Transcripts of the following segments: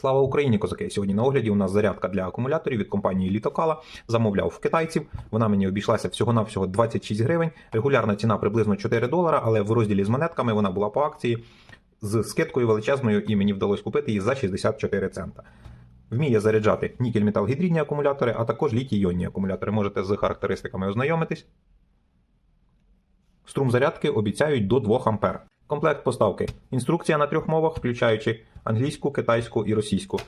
Слава Україні, козаки! Сьогодні на огляді у нас зарядка для акумуляторів від компанії Літокала. Замовляв в китайців. Вона мені обійшлася всього-навсього 26 гривень. Регулярна ціна приблизно 4 долара, але в розділі з монетками вона була по акції з скидкою величезною, і мені вдалося купити її за 64 цента. Вміє заряджати нікель метал гідридні акумулятори, а також літій-іонні акумулятори. Можете з характеристиками ознайомитись. Струм зарядки обіцяють до 2 А. Комплект поставки. Інструкція на трьох мовах, включаючи англійську, китайську і російську.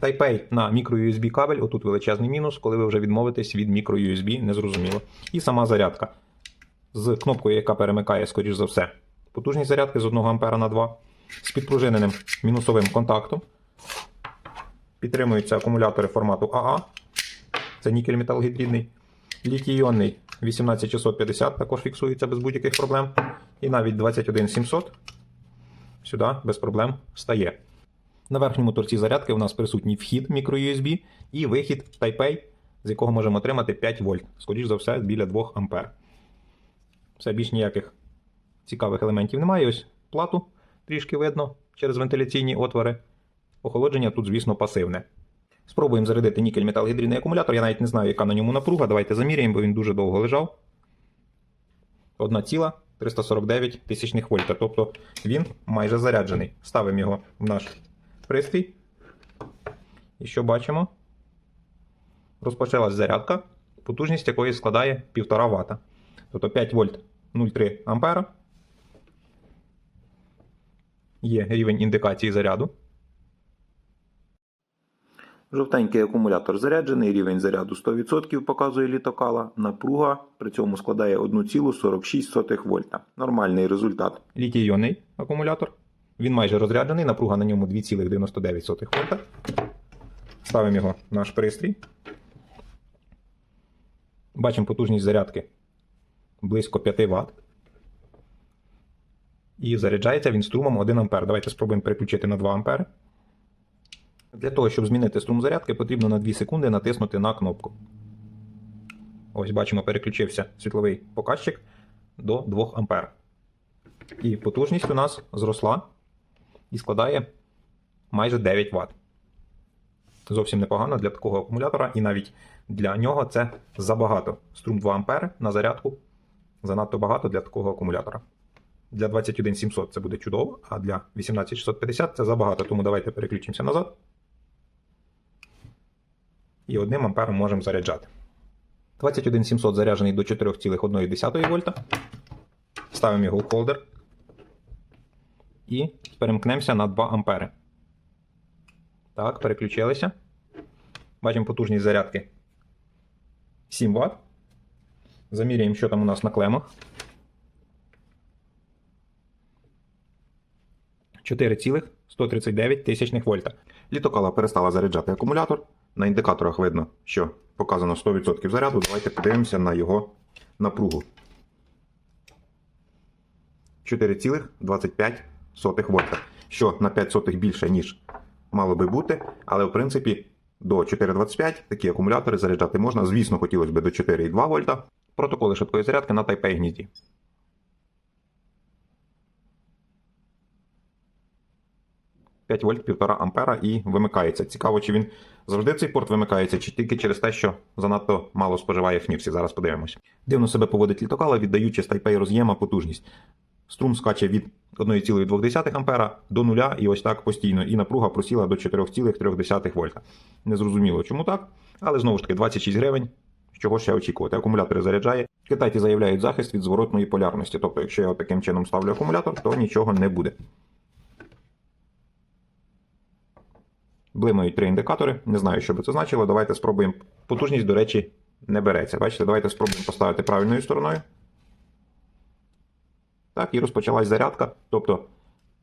Type-A на microUSB кабель, отут величезний мінус, коли ви вже відмовитесь від microUSB, незрозуміло. І сама зарядка з кнопкою, яка перемикає, скоріш за все, потужність зарядки з 1 А на 2, з підпружиненим мінусовим контактом. Підтримуються акумулятори формату АА. Це нікель метал гідридний. Літій-іонний 18650 також фіксується без будь-яких проблем. І навіть 21700 сюди без проблем стає. На верхньому торці зарядки у нас присутній вхід microUSB і вихід Type-A, з якого можемо отримати 5 вольт. Скоріше за все, біля 2 А. Все, більш ніяких цікавих елементів немає. Ось плату трішки видно через вентиляційні отвори. Охолодження тут, звісно, пасивне. Спробуємо зарядити нікель метал гідридний акумулятор. Я навіть не знаю, яка на ньому напруга. Давайте заміряємо, бо він дуже довго лежав. 1,349 тисячних вольта. Тобто він майже заряджений. Ставимо його в наш пристрій. І що бачимо? Розпочалась зарядка, потужність якої складає 1,5 Вт. Тобто 5 вольт 0,3 ампера. Є рівень індикації заряду. Жовтенький акумулятор заряджений, рівень заряду 100% показує літокала. Напруга при цьому складає 1,46 вольта. Нормальний результат. Літій-іонний акумулятор. Він майже розряджений, напруга на ньому 2,99 вольта. Ставимо його в наш пристрій. Бачимо потужність зарядки близько 5 Вт. І заряджається він струмом 1 А. Давайте спробуємо переключити на 2 А. Для того, щоб змінити струм зарядки, потрібно на 2 секунди натиснути на кнопку. Ось бачимо, переключився світловий показчик до 2 А. І потужність у нас зросла і складає майже 9 Вт. Зовсім непогано для такого акумулятора, і навіть для нього це забагато. Струм 2 А на зарядку занадто багато для такого акумулятора. Для 21700 це буде чудово, а для 18650 це забагато, тому давайте переключимося назад. І 1 ампером можемо заряджати. 21700 заряджений до 4,1 вольта. Ставимо його в холдер. І перемкнемося на 2 ампери. Так, переключилися. Бачимо потужність зарядки 7 Вт. Заміряємо, що там у нас на клемах. 4,139 тисячних вольта. Літокала перестала заряджати акумулятор. На індикаторах видно, що показано 100% заряду. Давайте подивимося на його напругу. 4,25 вольта. Що на 5 сотих більше, ніж мало би бути. Але в принципі до 4,25 такі акумулятори заряджати можна. Звісно, хотілося б до 4,2 вольта. Протоколи швидкої зарядки на Type-A гнізді. Вольт 1,5 ампера і вимикається. Цікаво, чи він завжди цей порт вимикається, чи тільки через те, що занадто мало споживає фнірсі. Зараз подивимося. Дивно себе поводить літокала, віддаючи з Type-A роз'єма потужність. Струм скаче від 1,2 ампера до нуля і ось так постійно. І напруга просіла до 4,3 вольта. Незрозуміло, чому так, але знову ж таки 26 гривень. Чого ще очікувати? Акумулятори заряджає. Китайці заявляють захист від зворотної полярності. Тобто, якщо я таким чином ставлю акумулятор, то нічого не буде. Блимають три індикатори. Не знаю, що би це значило. Давайте спробуємо. Потужність, до речі, не береться. Бачите, давайте спробуємо поставити правильною стороною. Так, і розпочалась зарядка. Тобто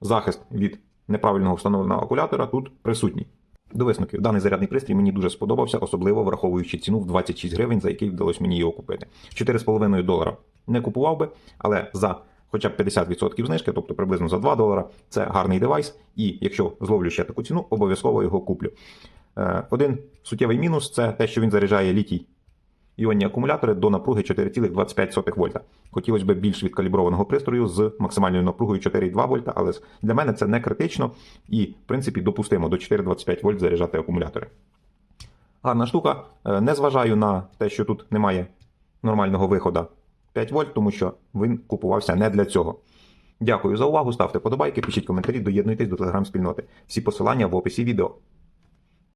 захист від неправильного встановленого акумулятора тут присутній. До висновків, даний зарядний пристрій мені дуже сподобався, особливо враховуючи ціну в 26 гривень, за який вдалося мені його купити. 4,5 долара не купував би, але за хоча б 50% знижки, тобто приблизно за 2 долара, це гарний девайс. І якщо зловлю ще таку ціну, обов'язково його куплю. Е, Один суттєвий мінус це те, що він заряджає літій іонні акумулятори до напруги 4,25 вольта. Хотілося б більш відкаліброваного пристрою з максимальною напругою 4,2 вольта, але для мене це не критично і, в принципі, допустимо до 4,25 вольт заряджати акумулятори. Гарна штука. Е, Не зважаю на те, що тут немає нормального виходу 5 вольт, тому що він купувався не для цього. Дякую за увагу. Ставте подобайки, пишіть коментарі, доєднуйтесь до телеграм-спільноти. Всі посилання в описі відео.